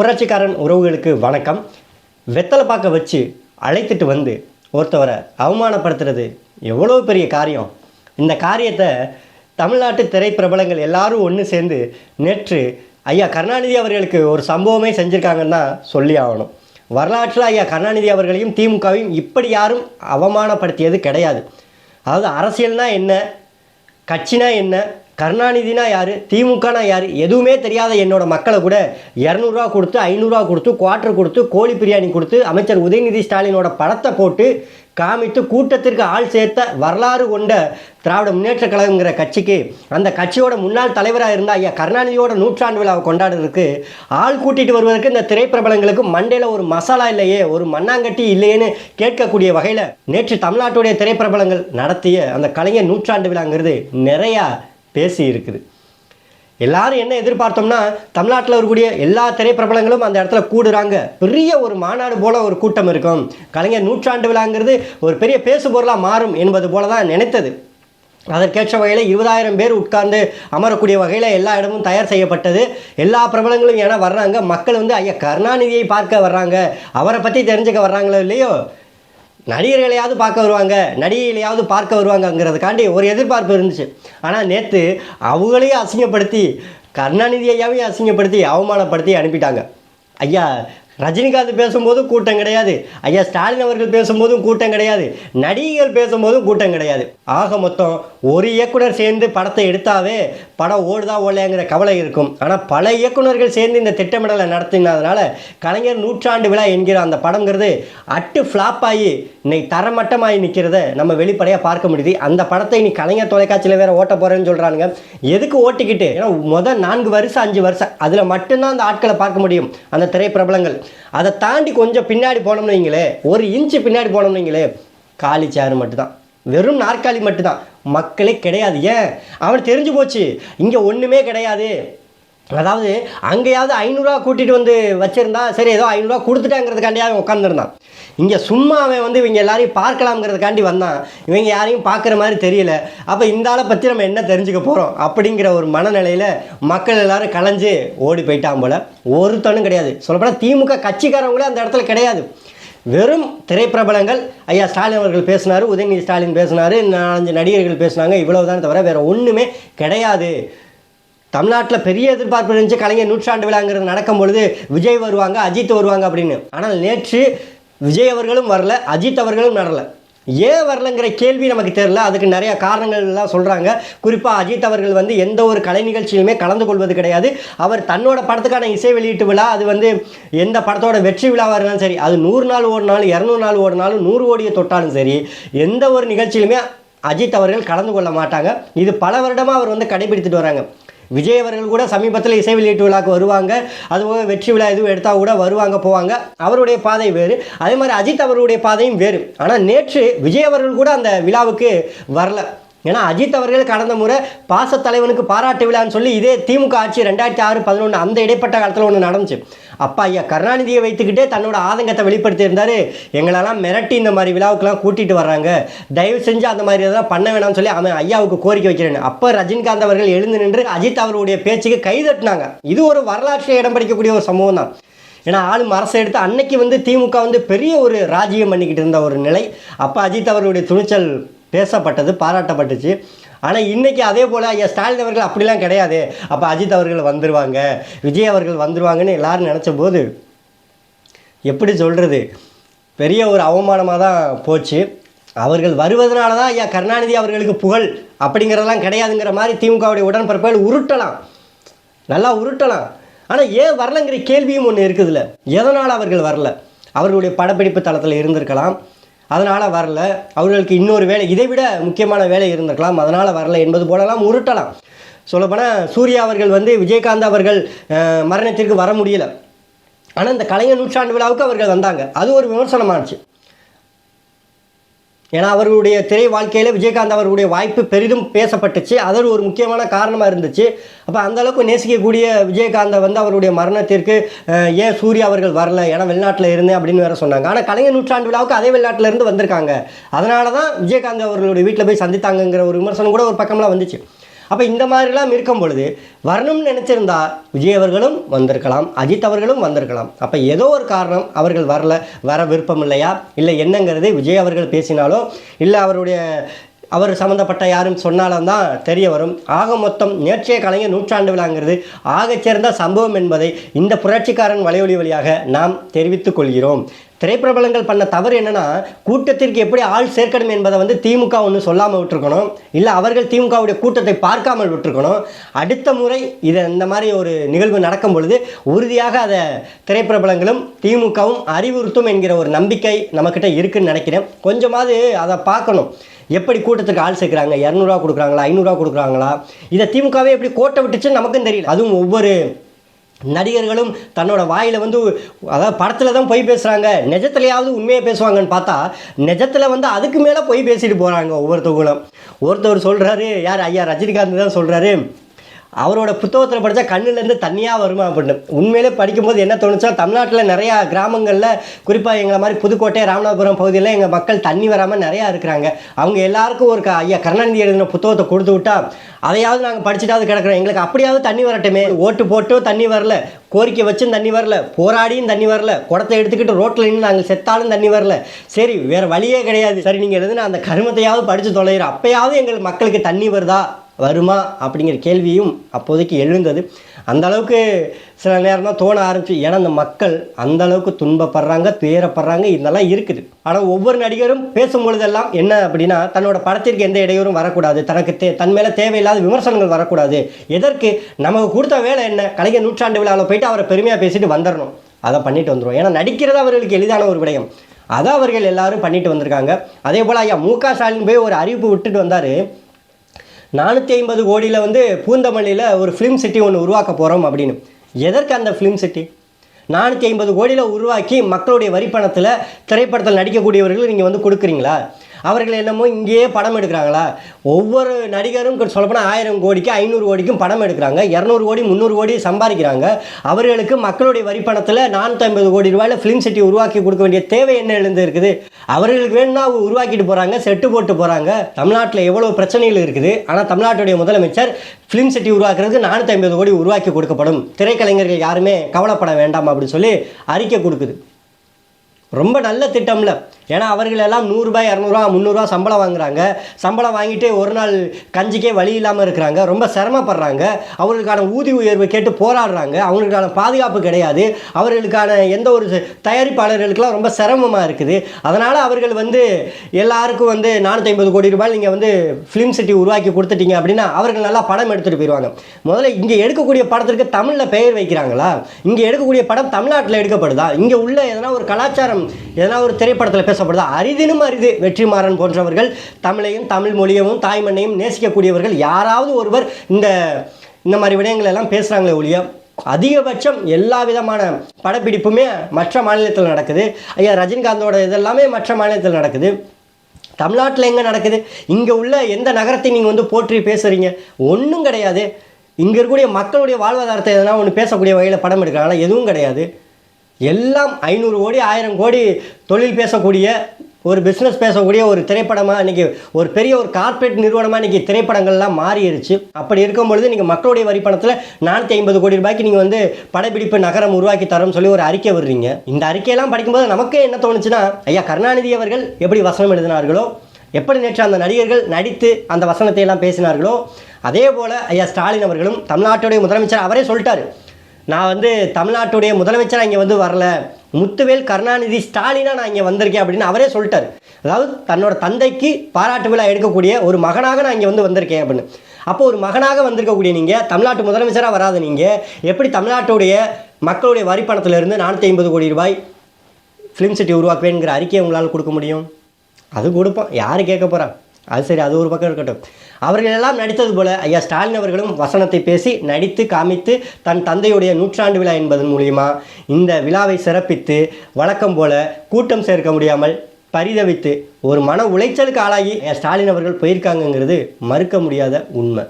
புரட்சிக்காரன் உறவுகளுக்கு வணக்கம். வெத்தலை பார்க்க வச்சு அழைத்துட்டு வந்து ஒருத்தவரை அவமானப்படுத்துறது எவ்வளோ பெரிய காரியம். இந்த காரியத்தை தமிழ்நாட்டு திரைப்பிரபலங்கள் எல்லாரும் ஒன்று சேர்ந்து நேற்று ஐயா கருணாநிதி அவர்களுக்கு ஒரு சம்பவமே செஞ்சுருக்காங்கன்னு தான் சொல்லி ஆகணும். வரலாற்றில் ஐயா கருணாநிதி அவர்களையும் திமுகவையும் இப்படி யாரும் அவமானப்படுத்தியது கிடையாது. அதாவது அரசியல்னால் என்ன? கட்சினா என்ன? கருணாநிதினா யார்? திமுகனா யார்? எதுவுமே தெரியாத என்னோட மக்களை கூட இரநூறுவா கொடுத்து ஐநூறுரூவா கொடுத்து குவார்ட்டர் கொடுத்து கோழி பிரியாணி கொடுத்து அமைச்சர் உதயநிதி ஸ்டாலினோட படத்தை போட்டு காமித்து கூட்டத்திற்கு ஆள் சேர்த்த வரலாறு கொண்ட திராவிட முன்னேற்ற கழகங்கிற கட்சிக்கு அந்த கட்சியோட முன்னாள் தலைவராக இருந்த ஐயா கருணாநிதியோட நூற்றாண்டு விழாவை கொண்டாடுறதுக்கு ஆள் கூட்டிகிட்டு வருவதற்கு இந்த திரைப்பிரபலங்களுக்கு மண்டையில் ஒரு மசாலா இல்லையே ஒரு மண்ணாங்கட்டி இல்லையேன்னு கேட்கக்கூடிய வகையில் நேற்று தமிழ்நாட்டுடைய திரைப்பிரபலங்கள் நடத்திய அந்த கலைஞர் நூற்றாண்டு விழாங்கிறது நிறையா பேசி இருக்குது. எல்லாரும் என்ன எதிர்பார்த்தோம்னா தமிழ்நாட்டில் இருக்கக்கூடிய எல்லா திரைப்பிரபலங்களும் அந்த இடத்துல கூடுறாங்க. பெரிய ஒரு மாநாடு போல் ஒரு கூட்டம் இருக்கும். கலைஞர் நூற்றாண்டு விழாங்கிறது ஒரு பெரிய பேசு பொருளாக மாறும் என்பது போல தான் நினைத்தது. அதற்கேற்ற வகையில் இருபதாயிரம் பேர் உட்கார்ந்து அமரக்கூடிய வகையில் எல்லா இடமும் தயார் செய்யப்பட்டது. எல்லா பிரபலங்களும் ஏன்னா வர்றாங்க. மக்கள் வந்து ஐயா கருணாநிதியை பார்க்க வர்றாங்க. அவரை பற்றி தெரிஞ்சுக்க வர்றாங்களோ இல்லையோ? நடிகர்களையாவது பார்க்க வருவாங்க நடிகைகளையாவது பார்க்க வருவாங்கங்கிறதுக்காண்டி ஒரு எதிர்பார்ப்பு இருந்துச்சு. ஆனால் நேற்று அவங்களையும் அசிங்கப்படுத்தி கருணாநிதி ஐயாவையும் அசிங்கப்படுத்தி அவமானப்படுத்தி அனுப்பிட்டாங்க. ஐயா ரஜினிகாந்த் பேசும்போதும் கூட்டம் கிடையாது. ஐயா ஸ்டாலின் அவர்கள் பேசும்போதும் கூட்டம் கிடையாது. நடிகைகள் பேசும்போதும் கூட்டம் கிடையாது. ஆக மொத்தம் ஒரு இயக்குனர் சேர்ந்து படத்தை எடுத்தாவே படம் ஓடுதா ஓடலையாங்கிற கவலை இருக்கும். ஆனால் பல இயக்குனர்கள் சேர்ந்து இந்த திட்டமிடலை நடத்தினதுனால கலைஞர் நூற்றாண்டு விழா என்கிற அந்த படங்கிறது அட்டு ஃப்ளாப் ஆகி இன்னைக்கு தரமட்டமாகி நிற்கிறத நம்ம வெளிப்படையாக பார்க்க முடியுது. அந்த படத்தை இன்னைக்கு கலைஞர் தொலைக்காட்சியில் வேற ஓட்ட போகிறேன்னு சொல்கிறானுங்க எதுக்கு ஓட்டிக்கிட்டு? ஏன்னா முதல் நான்கு வருஷம் அஞ்சு வருஷம் அதில் மட்டும்தான் அந்த ஆட்களை பார்க்க முடியும் அந்த திரைப்பிரபலங்கள். அதை தாண்டி கொஞ்சம் பின்னாடி போனோம்னு வைங்களே ஒரு இன்ச்சு பின்னாடி போனோம்னு வைங்களே காலி சேர் மட்டும்தான். வெறும் நாற்காலி மட்டும்தான். மக்களே கிடையாது. ஏன்? அவன் தெரிஞ்சு போச்சு. இங்கே ஒன்றுமே கிடையாது. அதாவது அங்கேயாவது ஐநூறுரூவா கூட்டிகிட்டு வந்து வச்சுருந்தா சரி ஏதோ ஐநூறுரூவா கொடுத்துட்டாங்கிறதுக்காண்டியாக அவன் உட்காந்துருந்தான் இங்கே சும்மா அவன் வந்து இவங்க எல்லாரையும் பார்க்கலாம்ங்கிறதுக்காண்டி வந்தான். இவங்க யாரையும் பார்க்குற மாதிரி தெரியல. அப்போ இந்த ஆளை பற்றி நம்ம என்ன தெரிஞ்சுக்க போகிறோம் அப்படிங்கிற ஒரு மனநிலையில் மக்கள் எல்லோரும் கலைஞ்சு ஓடி போயிட்டான் போல். ஒருத்தனும் கிடையாது. சொல்லப்போனால் திமுக கட்சிக்காரங்களே அந்த இடத்துல கிடையாது. வெறும் திரைப்பிரபலங்கள். ஐயா ஸ்டாலின் அவர்கள் பேசினார் உதயநிதி ஸ்டாலின் பேசினார் நாலஞ்சு நடிகர்கள் பேசினாங்க இவ்வளவுதான் தவிர வேறு ஒன்றுமே கிடையாது. தமிழ்நாட்டில் பெரிய எதிர்பார்ப்பு இருந்துச்சு கலைஞர் நூற்றாண்டு விழாங்கிறது நடக்கும் பொழுது விஜய் வருவாங்க அஜித் வருவாங்க அப்படின்னு. ஆனால் நேற்று விஜய் அவர்களும் வரல அஜித் அவர்களும் நடலை. ஏன் வரலங்கிற கேள்வி நமக்கு தெரில அதுக்கு நிறையா காரணங்கள் எல்லாம் சொல்கிறாங்க குறிப்பாக அஜித் அவர்கள் வந்து எந்த ஒரு கலை நிகழ்ச்சியிலுமே கலந்து கொள்வது கிடையாது. அவர் தன்னோட படத்துக்கான இசை வெளியீட்டு விழா அது வந்து எந்த படத்தோட வெற்றி விழாவாக இருந்தாலும் சரி அது நூறு நாள் ஓடினாலும் இரநூறு நாள் ஓடினாலும் நூறு கோடியை தொட்டாலும் சரி எந்த ஒரு நிகழ்ச்சியிலுமே அஜித் அவர்கள் கலந்து கொள்ள மாட்டாங்க. இது பல வருடமாக அவர் வந்து கடைபிடித்துட்டு வராங்க. விஜய் அவர்கள் கூட சமீபத்தில் இசை வெளியீட்டு விழாக்கு வருவாங்க. அதுபோக வெற்றி விழா எதுவும் எடுத்தால் கூட வருவாங்க போவாங்க. அவருடைய பாதை வேறு. அதே மாதிரி அஜித் அவருடைய பாதையும் வேறு. ஆனால் நேற்று விஜய் அவர்கள் கூட அந்த விழாவுக்கு வரல. ஏன்னா அஜித் அவர்கள் கடந்த முறை பாச தலைவனுக்கு பாராட்டு விழான்னு சொல்லி இதே திமுக ஆட்சி ரெண்டாயிரத்தி ஆறு பதினொன்று அந்த இடைப்பட்ட காலத்தில் ஒன்று நடந்துச்சு. அப்பா ஐயா கருணாநிதியை வைத்துக்கிட்டே தன்னோட ஆதங்கத்தை வெளிப்படுத்தியிருந்தார். எங்களெல்லாம் மிரட்டி இந்த மாதிரி விழாவுக்கெல்லாம் கூட்டிகிட்டு வர்றாங்க. தயவு செஞ்சு அந்த மாதிரி இதெல்லாம் பண்ண வேணாம்னு சொல்லி அவன் ஐயாவுக்கு கோரிக்கை வைக்கிறேன் அப்போ ரஜினிகாந்த் அவர்கள் எழுந்து நின்று அஜித் அவருடைய பேச்சுக்கு கைதட்டினாங்க இது ஒரு வரலாற்றை இடம் பிடிக்கக்கூடிய ஒரு சம்பவம் தான். ஏன்னா ஆளும் அரசை எடுத்து அன்னைக்கு வந்து திமுக வந்து பெரிய ஒரு ராஜ்யம் பண்ணிக்கிட்டு இருந்த ஒரு நிலை. அப்போ அஜித் அவர்களுடைய துணிச்சல் பேசப்பட்டது பாராட்டப்பட்டுச்சு. ஆனால் இன்றைக்கி அதே போல் ஐயா ஸ்டாலின் அவர்கள் அப்படிலாம் கிடையாது. அப்போ அஜித் அவர்கள் வந்துடுவாங்க விஜய் அவர்கள் வந்துடுவாங்கன்னு எல்லோரும் நினச்ச போது எப்படி சொல்கிறது பெரிய ஒரு அவமானமாக தான் போச்சு. அவர்கள் வருவதனால தான் ஐயா கருணாநிதி அவர்களுக்கு புகழ் அப்படிங்கிறதெல்லாம் கிடையாதுங்கிற மாதிரி திமுகவுடைய உடன்பிறப்புகள் உருட்டலாம். நல்லா உருட்டலாம். ஆனால் ஏன் வரலங்கிற கேள்வியும் ஒன்று இருக்குதுல்ல. எதனால் அவர்கள் வரல? அவர்களுடைய படப்பிடிப்பு தளத்தில் இருந்திருக்கலாம். அதனால் வரல. அவர்களுக்கு இன்னொரு வேலை இதை விட முக்கியமான வேலை இருந்திருக்கலாம். அதனால் வரல என்பது போலலாம் உருட்டலாம். சொல்லப்போனால் சூர்யா அவர்கள் வந்து விஜயகாந்த் அவர்கள் மரணத்திற்கு வர முடியல. ஆனால் இந்த கலைஞர் நூற்றாண்டு விழாவுக்கு அவர்கள் வந்தாங்க. அது ஒரு விமர்சனமானுச்சு ஏன்னா அவர்களுடைய திரை வாழ்க்கையில் விஜயகாந்த் அவர்களுடைய வாய்ப்பு பெரிதும் பேசப்பட்டுச்சு. அது ஒரு முக்கியமான காரணமாக இருந்துச்சு. அப்போ அந்த அளவுக்கு நேசிக்கக்கூடிய விஜயகாந்தை வந்து அவருடைய மரணத்திற்கு ஏன் சூர்யா அவர்கள் வரல ஏன்னா வெளிநாட்டில் இருந்தேன் அப்படின்னு வேற சொன்னாங்க. ஆனால் கலைஞர் நூற்றாண்டு விழாவுக்கு அதே வெளிநாட்டில் இருந்து வந்திருக்காங்க. அதனால தான் விஜயகாந்த் அவர்களுடைய வீட்டில் போய் சந்தித்தாங்கங்கிற ஒரு விமர்சனம் கூட ஒரு பக்கம்லாம் வந்துச்சு. அப்போ இந்த மாதிரிலாம் இருக்கும் பொழுது வரணும்னு நினச்சிருந்தா விஜய் அவர்களும் வந்திருக்கலாம் அஜித் அவர்களும் வந்திருக்கலாம். அப்போ ஏதோ ஒரு காரணம் அவர்கள் வரல வர விருப்பம் இல்லையா? இல்லை என்னங்கிறது விஜய் அவர்கள் பேசினாலோ இல்லை அவருடைய அவர் சம்மந்தப்பட்ட யாரும் சொன்னாலும் தான் தெரிய வரும். ஆக மொத்தம் நேற்றைய கலைஞர் நூற்றாண்டு விழாங்கிறது ஆகச் சம்பவம் என்பதை இந்த புரட்சிக்காரன் வலையொலி வழியாக நாம் தெரிவித்துக் கொள்கிறோம். திரைப்பிரபலங்கள் பண்ண தவறு என்னென்னா கூட்டத்திற்கு எப்படி ஆள் சேர்க்கணும் என்பதை வந்து திமுக ஒன்று சொல்லாமல் விட்டுருக்கணும். இல்லை அவர்கள் திமுகவுடைய கூட்டத்தை பார்க்காமல் விட்டுருக்கணும். அடுத்த முறை இதை இந்த மாதிரி ஒரு நிகழ்வு நடக்கும் பொழுது உறுதியாக அதை திரைப்பிரபலங்களும் திமுகவும் அறிவுறுத்தும் என்கிற ஒரு நம்பிக்கை நம்மக்கிட்ட இருக்குன்னு நினைக்கிறேன். கொஞ்சமாவது அதை பார்க்கணும். எப்படி கூட்டத்துக்கு ஆள் சேர்க்குறாங்க? இரநூறுவா கொடுக்குறாங்களா? ஐநூறுரூவா கொடுக்குறாங்களா? இதை திமுகவே எப்படி கோட்டை விட்டுச்சுன்னு நமக்கும் தெரியல. அதுவும் ஒவ்வொரு நடிகர்களும் தன்னோட வாயில் வந்து அதாவது படத்தில் தான் பொய் பேசுகிறாங்க நிஜத்துலையாவது உண்மையாக பேசுவாங்கன்னு பார்த்தா நிஜத்தில் வந்து அதுக்கு மேலே பொய் பேசிட்டு போகிறாங்க ஒவ்வொருத்தவங்களும். ஒருத்தவர் சொல்கிறாரு யார் ஐயா ரஜினிகாந்த் தான் சொல்கிறாரு அவரோட புத்தகத்தில் படித்தா கண்ணுலேருந்து தண்ணியாக வருமா அப்படின்னு. உண்மையிலே படிக்கும்போது என்ன தோணுச்சா தமிழ்நாட்டில் நிறையா கிராமங்களில் குறிப்பாக எங்களை மாதிரி புதுக்கோட்டை ராமநாதபுரம் பகுதியில் எங்கள் மக்கள் தண்ணி வராமல் நிறையா இருக்கிறாங்க. அவங்க எல்லாருக்கும் ஒரு க ஐயா கருணாநிதி எழுதின புத்தகத்தை கொடுத்து விட்டா அதையாவது நாங்கள் படிச்சுட்டாவது கிடக்குறோம். எங்களுக்கு அப்படியாவது தண்ணி வரட்டுமே. ஓட்டு போட்டும் தண்ணி வரல கோரிக்கை வச்சும் தண்ணி வரல போராடியும் தண்ணி வரல குடத்தை எடுத்துக்கிட்டு ரோட்டில் நின்று நாங்கள் செத்தாலும் தண்ணி வரல. சரி வேறு வழியே கிடையாது. சரி நீங்கள் எழுதுனா அந்த கருமத்தையாவது படித்து தொலைகிறோம் அப்போயாவது எங்கள் மக்களுக்கு தண்ணி வருதா? வருமா அப்படிங்கிற கேள்வியும் அப்போதைக்கு எழுந்தது. அந்த அளவுக்கு சில நேரமாக தோண ஆரம்பிச்சு ஏன்னா அந்த மக்கள் அந்த அளவுக்கு துன்பப்படுறாங்க துயரப்படுறாங்க இதெல்லாம் இருக்குது. ஆனால் ஒவ்வொரு நடிகரும் பேசும்பொழுதெல்லாம் என்ன அப்படின்னா தன்னோட படத்திற்கு எந்த இடையூறும் வரக்கூடாது. தனக்கு தே தன் மேலே தேவையில்லாத விமர்சனங்கள் வரக்கூடாது. எதற்கு? நமக்கு கொடுத்த வேலை என்ன? கலைஞர் நூற்றாண்டு விழாவில் போயிட்டு அவரை பெருமையாக பேசிட்டு வந்துடணும் அதை பண்ணிட்டு வந்துடும் ஏன்னா நடிக்கிறது அவர்களுக்கு எளிதான ஒரு விடயம். அதை அவர்கள் எல்லாரும் பண்ணிட்டு வந்திருக்காங்க. அதே போல் ஐயா மு க ஸ்டாலின் போய் ஒரு அறிவிப்பு விட்டுட்டு வந்தார். நானூற்றி ஐம்பது கோடியில் வந்து பூந்தமல்லியில் ஒரு ஃபிலிம் சிட்டி ஒன்று உருவாக்க போகிறோம் அப்படின்னு. எதற்கு அந்த ஃபிலிம் சிட்டி நானூற்றி ஐம்பது கோடியில் உருவாக்கி மக்களுடைய வரிப்பணத்தில் திரைப்படத்தில் நடிக்கக்கூடியவர்கள் நீங்கள் வந்து கொடுக்குறீங்களா? அவர்கள் என்னமோ இங்கேயே படம் எடுக்கிறாங்களா? ஒவ்வொரு நடிகரும் சொல்லப்போனால் ஆயிரம் கோடிக்கு ஐநூறு கோடிக்கும் படம் எடுக்கிறாங்க. இரநூறு கோடி முந்நூறு கோடி சம்பாதிக்கிறாங்க. அவர்களுக்கு மக்களுடைய வரிப்பணத்தில் நானூற்றி ஐம்பது கோடி ரூபாயில் ஃபிலிம் சிட்டி உருவாக்கி கொடுக்க வேண்டிய தேவை என்ன எழுந்து இருக்குது? அவர்களுக்கு வேணும்னா அவங்க உருவாக்கிட்டு போகிறாங்க செட்டு போட்டு போகிறாங்க தமிழ்நாட்டில் எவ்வளோ பிரச்சனைகள் இருக்குது? ஆனால் தமிழ்நாட்டுடைய முதலமைச்சர் ஃபிலிம் சிட்டி உருவாக்குறதுக்கு நானூற்றி ஐம்பது கோடி உருவாக்கி கொடுக்கப்படும். திரைக்கலைஞர்கள் யாருமே கவலைப்பட வேண்டாம் அப்படின்னு சொல்லி அறிக்கை கொடுக்குது. ரொம்ப நல்ல திட்டம்ல. ஏன்னா அவர்கள் எல்லாம் நூறுரூபா இரநூறுவா முந்நூறுரூவா சம்பளம் வாங்குறாங்க. சம்பளம் வாங்கிட்டு ஒரு நாள் கஞ்சிக்கே வழி இல்லாமல் இருக்கிறாங்க. ரொம்ப சிரமப்படுறாங்க. அவர்களுக்கான ஊதிய உயர்வு கேட்டு போராடுறாங்க. அவங்களுக்கான பாதுகாப்பு கிடையாது. அவர்களுக்கான எந்த ஒரு தயாரிப்பாளர்களுக்கெல்லாம் ரொம்ப சிரமமாக இருக்குது. அதனால் அவர்கள் வந்து எல்லாருக்கும் வந்து நானூற்றி ஐம்பது கோடி ரூபாய் நீங்கள் வந்து ஃபிலிம் சிட்டி உருவாக்கி கொடுத்துட்டீங்க அப்படின்னா அவர்கள் நல்லா படம் எடுத்துகிட்டு போயிடுவாங்க முதல்ல இங்கே எடுக்கக்கூடிய படத்திற்கு தமிழில் பெயர் வைக்கிறாங்களா? இங்கே எடுக்கக்கூடிய படம் தமிழ்நாட்டில் எடுக்கப்படுதா? இங்கே உள்ள எதனா ஒரு கலாச்சாரம் எதனா ஒரு திரைப்படத்தில் பேசப்படுதா அரிதினும் அரிது. வெற்றிமாறன் போன்றவர்கள் தமிழையும் தமிழ் மொழியவும் தாய்மண்ணையும் நேசிக்கக்கூடியவர்கள் யாராவது ஒருவர் இந்த இந்த மாதிரி விடயங்கள் எல்லாம் பேசுகிறாங்களே ஒழிய அதிகபட்சம் எல்லா விதமான படப்பிடிப்புமே மற்ற மாநிலத்தில் நடக்குது. ஐயா ரஜினிகாந்தோட இதெல்லாமே மற்ற மாநிலத்தில் நடக்குது. தமிழ்நாட்டில் எங்கே நடக்குது? இங்கே உள்ள எந்த நகரத்தை நீங்கள் வந்து போற்றி பேசுகிறீங்க ஒன்றும் கிடையாது. இங்கே இருக்கக்கூடிய மக்களுடைய வாழ்வாதாரத்தை எதனா ஒன்று பேசக்கூடிய வகையில் படம் எடுக்கிறாங்களா? எதுவும் கிடையாது. எல்லாம் ஐநூறு கோடி ஆயிரம் கோடி தொழில் பேசக்கூடிய ஒரு பிஸ்னஸ் பேசக்கூடிய ஒரு திரைப்படமாக இன்றைக்கி ஒரு பெரிய ஒரு கார்ப்பரேட் நிறுவனமாக இன்றைக்கி திரைப்படங்கள்லாம் மாறிடுச்சு அப்படி இருக்கும் பொழுது நீங்கள் மக்களுடைய வரிப்பணத்தில் நானூற்றி ஐம்பது கோடி ரூபாய்க்கு நீங்கள் வந்து படப்பிடிப்பு நகரம் உருவாக்கி தரோம்னு சொல்லி ஒரு அறிக்கை விடுறீங்க. இந்த அறிக்கையெல்லாம் படிக்கும்போது நமக்கே என்ன தோணுச்சுன்னா ஐயா கருணாநிதி அவர்கள் எப்படி வசனம் எழுதினார்களோ எப்படி நேற்று அந்த நடிகர்கள் நடித்து அந்த வசனத்தை எல்லாம் பேசினார்களோ அதே போல் ஐயா ஸ்டாலின் அவர்களும் தமிழ்நாட்டுடைய முதலமைச்சர் அவரே சொல்லிட்டாரு. நான் வந்து தமிழ்நாட்டுடைய முதலமைச்சராக இங்கே வந்து வரல. முத்துவேல் கருணாநிதி ஸ்டாலினாக நான் இங்கே வந்திருக்கேன் அப்படின்னு அவரே சொல்லிட்டார். அதாவது தன்னோட தந்தைக்கு பாராட்டு விழா எடுக்கக்கூடிய ஒரு மகனாக நான் இங்கே வந்து வந்திருக்கேன் அப்படின்னு. அப்போ ஒரு மகனாக வந்திருக்கக்கூடிய நீங்கள் தமிழ்நாட்டு முதலமைச்சராக வராத நீங்கள் எப்படி தமிழ்நாட்டுடைய மக்களுடைய வரி பணத்திலிருந்து நானூற்றி ஐம்பது கோடி ரூபாய் ஃபிலிம் சிட்டி உருவாக்குவேங்கிற அறிக்கையை உங்களால் கொடுக்க முடியும்? அது கொடுப்போம். யார் கேட்க போகிறா அது சரி அது ஒரு பக்கம் இருக்கட்டும். அவர்கள் எல்லாம் நடித்தது போல ஐயா ஸ்டாலின் அவர்களும் வசனத்தை பேசி நடித்து காமித்து தன் தந்தையுடைய நூற்றாண்டு விழா என்பதன் மூலியமா இந்த விழாவை சிறப்பித்து வழக்கம் போல கூட்டம் சேர்க்க முடியாமல் பரிதவித்து ஒரு மன உளைச்சலுக்கு ஆளாகி ஸ்டாலின் அவர்கள் போயிருக்காங்கங்கிறது மறுக்க முடியாத உண்மை.